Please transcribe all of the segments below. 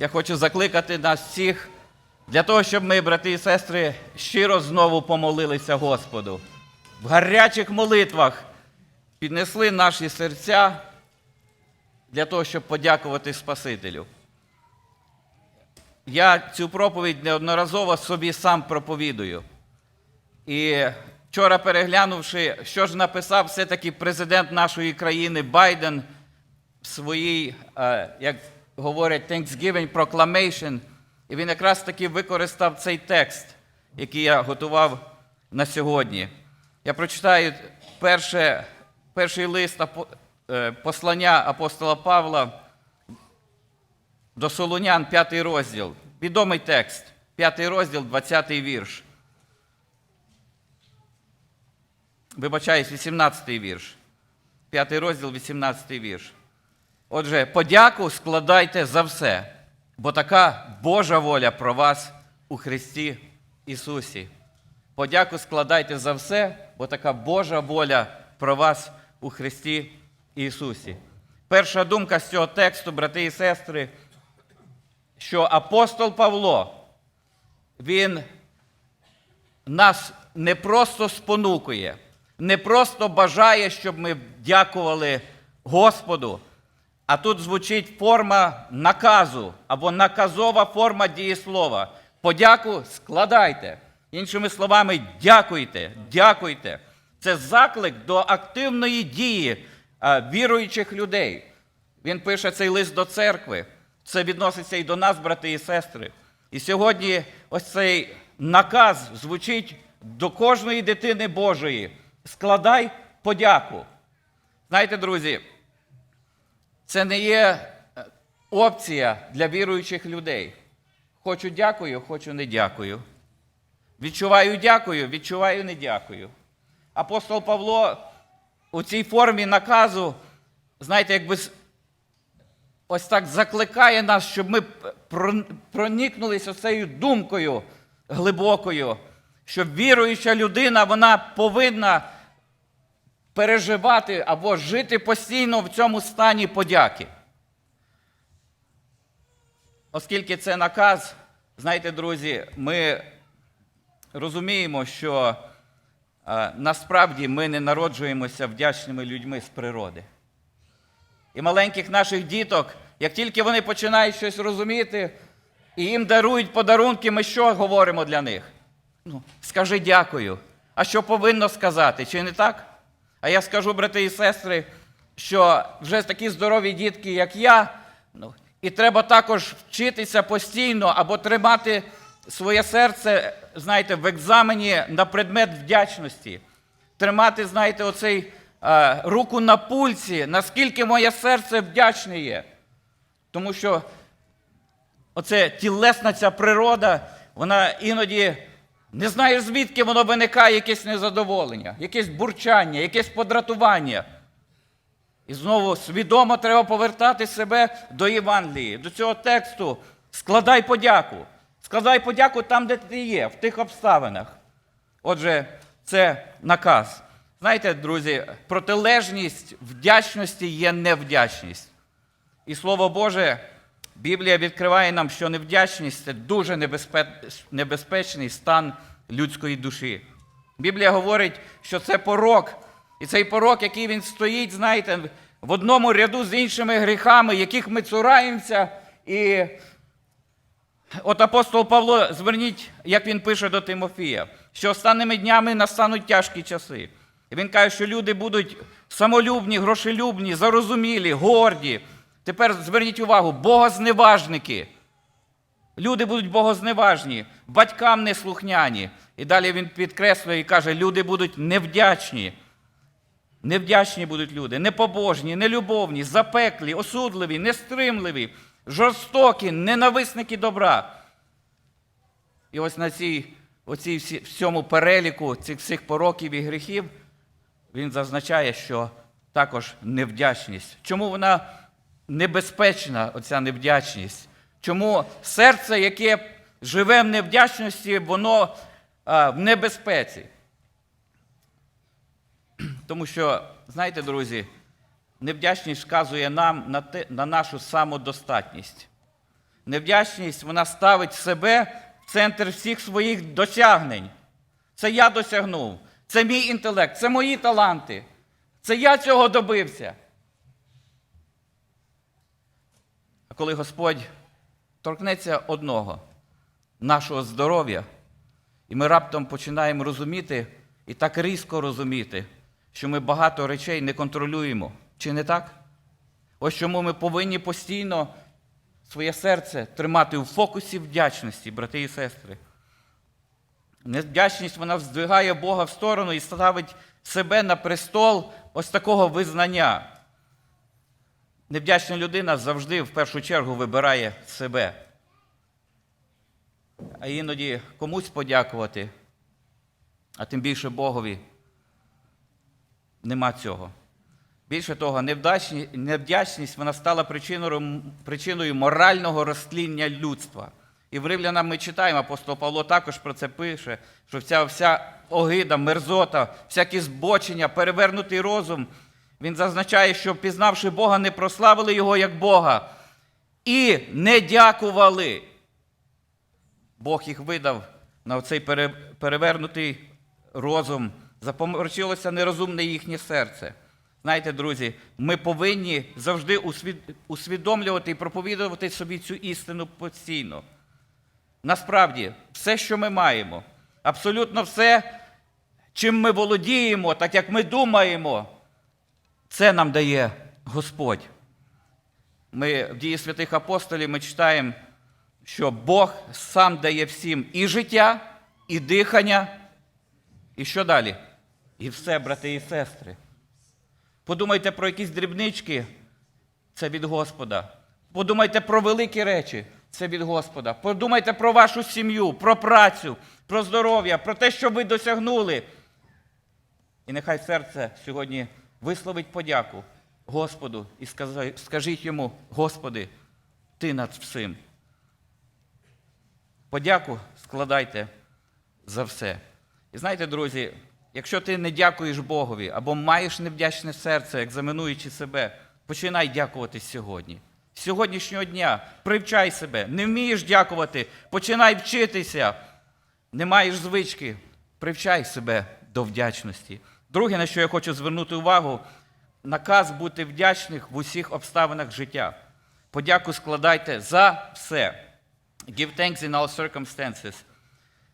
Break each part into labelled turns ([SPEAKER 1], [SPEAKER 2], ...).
[SPEAKER 1] Я хочу закликати нас всіх для того, щоб ми, брати і сестри, щиро знову помолилися Господу. В гарячих молитвах піднесли наші серця для того, щоб подякувати Спасителю. Я цю проповідь неодноразово собі сам проповідую. І вчора переглянувши, що ж написав все-таки президент нашої країни Байден в своїй, е, як говорять, Thanksgiving Proclamation, і він якраз таки використав цей текст, який я готував на сьогодні. Я прочитаю перше, перший лист е, послання апостола Павла до Солунян, п'ятий розділ. Відомий текст, п'ятий розділ, 20 вірш. Вибачаюсь, 18 вірш. П'ятий розділ, 18 вірш. Отже, подяку складайте за все, бо така Божа воля про вас у Христі Ісусі. Подяку складайте за все, бо така Божа воля про вас у Христі Ісусі. Перша думка з цього тексту, брати і сестри, що апостол Павло, він нас не просто спонукує, не просто бажає, щоб ми дякували Господу, а тут звучить форма наказу або наказова форма дієслова. Подяку складайте. Іншими словами, дякуйте, дякуйте. Це заклик до активної дії віруючих людей. Він пише цей лист до церкви. Це відноситься і до нас, брати і сестри. І сьогодні ось цей наказ звучить до кожної дитини Божої. Складай подяку. Знаєте, друзі, це не є е, опція для віруючих людей. Хочу дякую, хочу не дякую. Відчуваю дякую, відчуваю не дякую. Апостол Павло у цій формі наказу, знаєте, якби ось так закликає нас, щоб ми проникнулися цією думкою глибокою, що віруюча людина вона повинна переживати або жити постійно в цьому стані подяки. Оскільки це наказ, знаєте, друзі, ми розуміємо, що е, насправді ми не народжуємося вдячними людьми з природи. І маленьких наших діток, як тільки вони починають щось розуміти, і їм дарують подарунки, ми що говоримо для них? Ну, скажи дякую. А що повинно сказати? Чи не так? А я скажу, брати і сестри, що вже такі здорові дітки, як я, ну, і треба також вчитися постійно або тримати своє серце, знаєте, в екзамені на предмет вдячності. Тримати, знаєте, оцей е, руку на пульсі, наскільки моє серце вдячне є. Тому що оце тілесна ця природа, вона іноді не знає, звідки воно виникає якесь незадоволення, якесь бурчання, якесь подратування. І знову свідомо треба повертати себе до Євангелії, до цього тексту. Складай подяку. Складай подяку там, де ти є, в тих обставинах. Отже, це наказ. Знаєте, друзі, протилежність вдячності є невдячність. І Слово Боже, Біблія відкриває нам, що невдячність це дуже небезпечний стан людської душі. Біблія говорить, що це порок. І цей порок, який він стоїть, знаєте, в одному ряду з іншими гріхами, яких ми цураємося. І от апостол Павло, зверніть, як він пише до Тимофія, що останніми днями настануть тяжкі часи. І він каже, що люди будуть самолюбні, грошелюбні, зарозумілі, горді. Тепер зверніть увагу, богозневажники. Люди будуть богозневажні, батькам неслухняні. І далі він підкреслює і каже, люди будуть невдячні. Невдячні будуть люди, непобожні, нелюбовні, запеклі, осудливі, нестримливі, жорстокі, ненависники добра. І ось на цій, оцій всьому переліку цих всіх пороків і гріхів він зазначає, що також невдячність. Чому вона небезпечна, оця невдячність? Чому серце, яке живе в невдячності, воно а, в небезпеці? Тому що, знаєте, друзі, невдячність вказує нам на, те, на нашу самодостатність. Невдячність вона ставить себе в центр всіх своїх досягнень. Це я досягнув, це мій інтелект, це мої таланти. Це я цього добився. А коли Господь торкнеться одного, нашого здоров'я, і ми раптом починаємо розуміти, і так різко розуміти, що ми багато речей не контролюємо. Чи не так? Ось чому ми повинні постійно своє серце тримати у фокусі вдячності, брати і сестри. Невдячність вона вздвигає Бога в сторону і ставить себе на престол ось такого визнання. Невдячна людина завжди в першу чергу вибирає себе. А іноді комусь подякувати, а тим більше Богові нема цього. Більше того, невдячні- невдячність вона стала причиною, причиною морального розтління людства. І в Римлянам ми читаємо, апостол Павло також про це пише, що вся, вся огида, мерзота, всякі збочення, перевернутий розум. Він зазначає, що пізнавши Бога, не прославили Його як Бога і не дякували. Бог їх видав на цей перевернутий розум, запоморочилося нерозумне їхнє серце. Знаєте, друзі, ми повинні завжди усвідомлювати і проповідувати собі цю істину постійно. Насправді, все, що ми маємо, абсолютно все, чим ми володіємо, так як ми думаємо, це нам дає Господь. Ми в дії святих апостолів ми читаємо, що Бог сам дає всім і життя, і дихання, і що далі? І все, брати і сестри. Подумайте про якісь дрібнички, це від Господа. Подумайте про великі речі, це від Господа. Подумайте про вашу сім'ю, про працю, про здоров'я, про те, що ви досягнули. І нехай серце сьогодні висловить подяку Господу і скажіть йому, Господи, Ти над всім. Подяку складайте за все. І знаєте, друзі, якщо ти не дякуєш Богові або маєш невдячне серце, екзаменуючи себе, починай дякувати сьогодні. З сьогоднішнього дня привчай себе. Не вмієш дякувати, починай вчитися. Не маєш звички, привчай себе до вдячності. Друге, на що я хочу звернути увагу, наказ бути вдячних в усіх обставинах життя. Подяку складайте за все. Give thanks in all circumstances.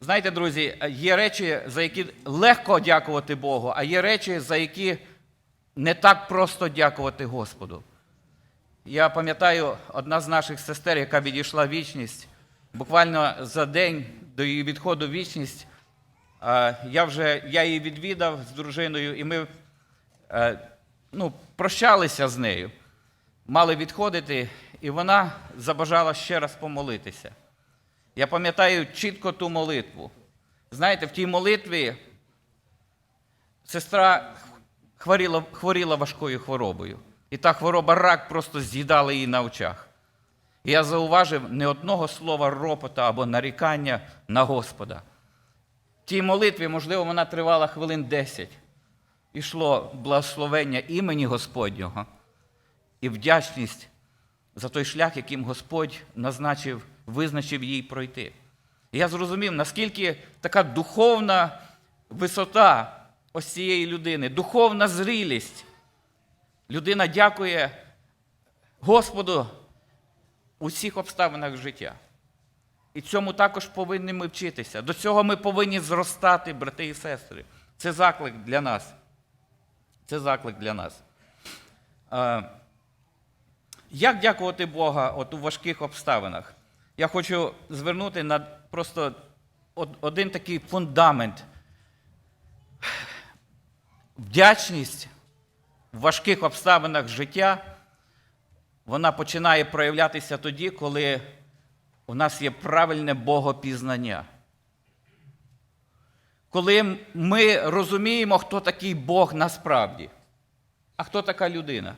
[SPEAKER 1] Знаєте, друзі, є речі, за які легко дякувати Богу, а є речі, за які не так просто дякувати Господу. Я пам'ятаю, одна з наших сестер, яка відійшла в вічність, буквально за день до її відходу в вічність, я вже я її відвідав з дружиною, і ми е, ну, прощалися з нею, мали відходити, і вона забажала ще раз помолитися. Я пам'ятаю чітко ту молитву. Знаєте, в тій молитві сестра хворіла, хворіла важкою хворобою. І та хвороба рак просто з'їдала її на очах. І я зауважив не одного слова ропота або нарікання на Господа. Тій молитві, можливо, вона тривала хвилин 10. Ішло благословення імені Господнього і вдячність за той шлях, яким Господь назначив, визначив їй пройти. І я зрозумів, наскільки така духовна висота ось цієї людини, духовна зрілість. Людина дякує Господу у всіх обставинах життя. І цьому також повинні ми вчитися. До цього ми повинні зростати, брати і сестри. Це заклик для нас. Це заклик для нас. Е, Як дякувати Бога от у важких обставинах? Я хочу звернути на просто один такий фундамент. Вдячність в важких обставинах життя, вона починає проявлятися тоді, коли у нас є правильне богопізнання. Коли ми розуміємо, хто такий Бог насправді, а хто така людина.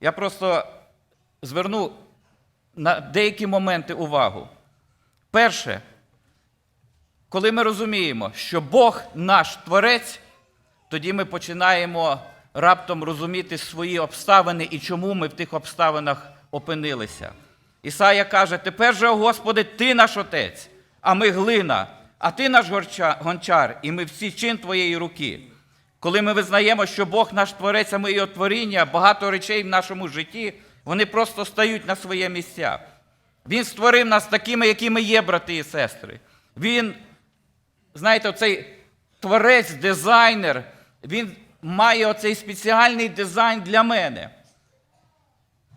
[SPEAKER 1] Я просто зверну на деякі моменти увагу. Перше, коли ми розуміємо, що Бог наш творець, тоді ми починаємо раптом розуміти свої обставини і чому ми в тих обставинах опинилися. Ісая каже: Тепер же, о Господи, Ти наш Отець, а ми глина, а Ти наш гончар, і ми всі чин Твоєї руки. Коли ми визнаємо, що Бог наш творець, а ми його творіння, багато речей в нашому житті, вони просто стають на своє місця. Він створив нас такими, якими є, брати і сестри. Він, знаєте, оцей творець, дизайнер, він має оцей спеціальний дизайн для мене.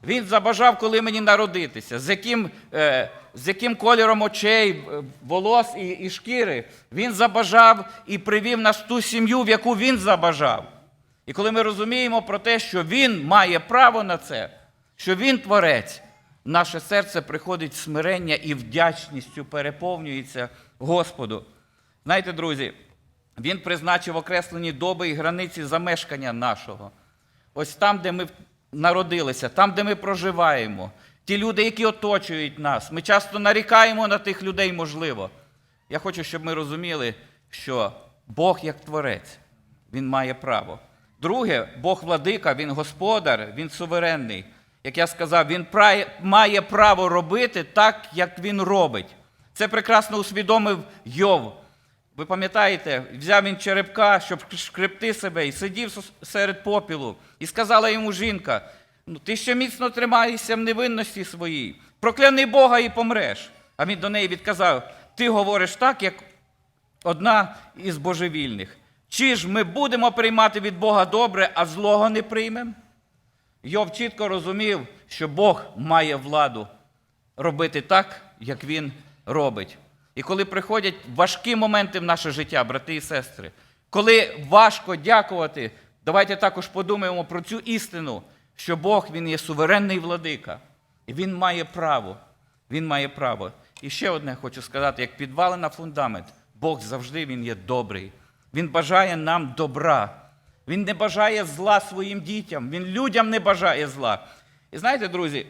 [SPEAKER 1] Він забажав, коли мені народитися, з яким, е, з яким кольором очей, е, волос і, і шкіри. Він забажав і привів нас в ту сім'ю, в яку він забажав. І коли ми розуміємо про те, що він має право на це, що він творець, в наше серце приходить смирення і вдячністю переповнюється Господу. Знаєте, друзі, він призначив окреслені доби і границі замешкання нашого. Ось там, де ми народилися, там, де ми проживаємо, ті люди, які оточують нас. Ми часто нарікаємо на тих людей, можливо. Я хочу, щоб ми розуміли, що Бог як творець, Він має право. Друге, Бог владика, Він господар, Він суверенний. Як я сказав, Він має право робити так, як Він робить. Це прекрасно усвідомив Йов. Ви пам'ятаєте, взяв він черепка, щоб шкребти себе, і сидів серед попілу. І сказала йому жінка: ну, ти ще міцно тримаєшся в невинності своїй, прокляни Бога і помреш. А він до неї відказав: Ти говориш так, як одна із божевільних. Чи ж ми будемо приймати від Бога добре, а злого не приймемо? Йов чітко розумів, що Бог має владу робити так, як він робить. І коли приходять важкі моменти в наше життя, брати і сестри, коли важко дякувати, давайте також подумаємо про цю істину, що Бог він є суверенний владика, і Він має право. Він має право. І ще одне хочу сказати: як підвали на фундамент, Бог завжди він є добрий. Він бажає нам добра. Він не бажає зла своїм дітям, він людям не бажає зла. І знаєте, друзі,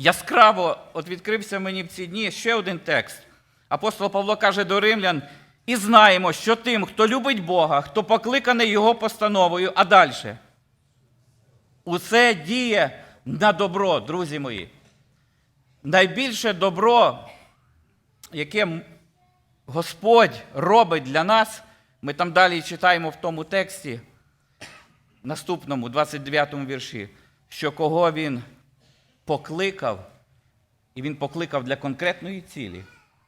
[SPEAKER 1] яскраво от відкрився мені в ці дні ще один текст. Апостол Павло каже до римлян: і знаємо, що тим, хто любить Бога, хто покликаний Його постановою, а далі. Усе діє на добро, друзі мої. Найбільше добро, яке Господь робить для нас, ми там далі читаємо в тому тексті, наступному, 29 вірші, що кого він покликав, і він покликав для конкретної цілі,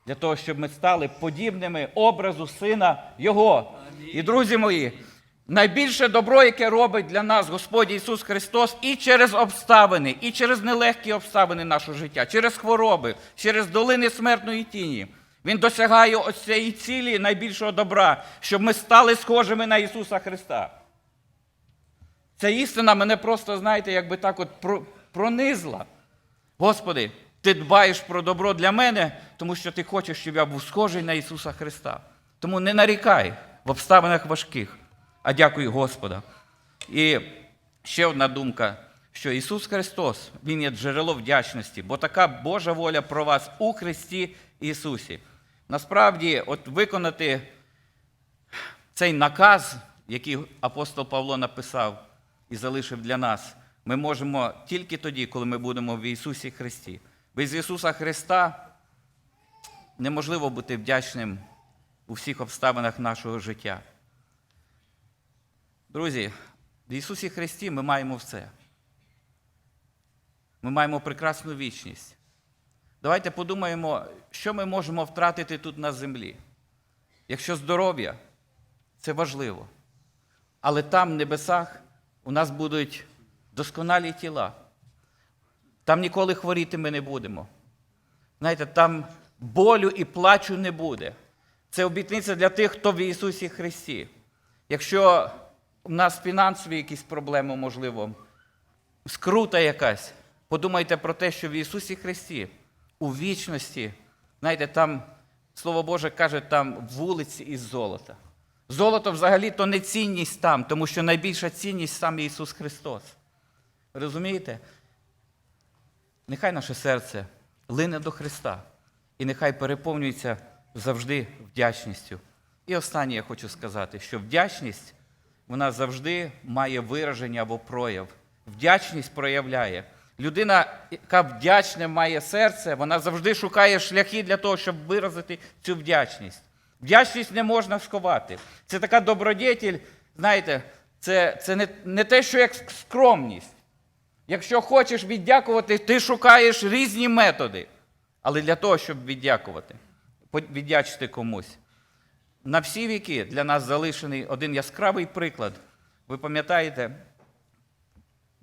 [SPEAKER 1] для того, щоб ми стали подібними образу Сина Його. І, друзі мої, найбільше добро, яке робить для нас Господь Ісус Христос, і через обставини, і через нелегкі обставини нашого життя, через хвороби, через долини смертної тіні. Він досягає ось цієї цілі найбільшого добра, щоб ми стали схожими на Ісуса Христа. Ця істина мене просто, знаєте, якби так от пронизла. Господи, ти дбаєш про добро для мене, тому що ти хочеш, щоб я був схожий на Ісуса Христа. Тому не нарікай в обставинах важких, а дякуй Господа. І ще одна думка, що Ісус Христос, Він є джерело вдячності, бо така Божа воля про вас у Христі Ісусі. Насправді, от виконати цей наказ, який апостол Павло написав і залишив для нас, ми можемо тільки тоді, коли ми будемо в Ісусі Христі. Без Ісуса Христа неможливо бути вдячним у всіх обставинах нашого життя. Друзі, в Ісусі Христі ми маємо все. Ми маємо прекрасну вічність. Давайте подумаємо, що ми можемо втратити тут на землі. Якщо здоров'я, це важливо. Але там, в небесах, у нас будуть досконалі тіла. Там ніколи хворіти ми не будемо. Знаєте, там болю і плачу не буде. Це обітниця для тих, хто в Ісусі Христі. Якщо у нас фінансові якісь проблеми, можливо, скрута якась, подумайте про те, що в Ісусі Христі, у вічності, знаєте, там, Слово Боже каже, там вулиці із золота. Золото взагалі то не цінність там, тому що найбільша цінність сам Ісус Христос. Розумієте? Нехай наше серце лине до Христа, і нехай переповнюється завжди вдячністю. І останнє я хочу сказати, що вдячність вона завжди має вираження або прояв. Вдячність проявляє. Людина, яка вдячне має серце, вона завжди шукає шляхи для того, щоб виразити цю вдячність. Вдячність не можна сховати. Це така добродетель, знаєте, це, це не, не те, що як скромність. Якщо хочеш віддякувати, ти шукаєш різні методи. Але для того, щоб віддякувати, віддячити комусь. На всі віки для нас залишений один яскравий приклад. Ви пам'ятаєте,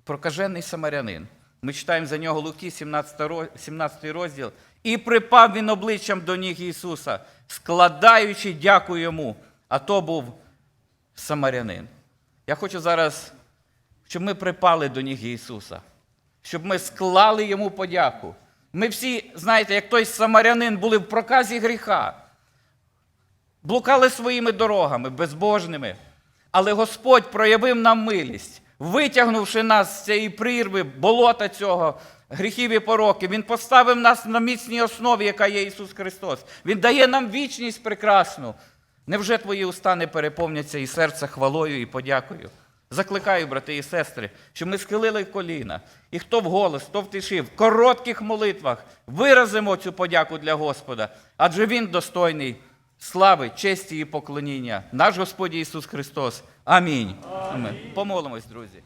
[SPEAKER 1] прокажений самарянин. Ми читаємо за нього Луки, 17 17 розділ. І припав він обличчям до ніг Ісуса, складаючи дяку йому. А то був самарянин. Я хочу зараз, щоб ми припали до ніг Ісуса, щоб ми склали йому подяку. Ми всі, знаєте, як той самарянин, були в проказі гріха блукали своїми дорогами, безбожними. Але Господь проявив нам милість, витягнувши нас з цієї прірви, болота цього, гріхів і пороки. Він поставив нас на міцній основі, яка є Ісус Христос. Він дає нам вічність прекрасну. Невже твої уста не переповняться і серце хвалою і подякою? Закликаю, брати і сестри, щоб ми схилили коліна, і хто вголос, хто в тиші, в коротких молитвах виразимо цю подяку для Господа, адже Він достойний слави, честі і поклоніння. Наш Господь Ісус Христос. Амінь. Амінь. Помолимось, друзі.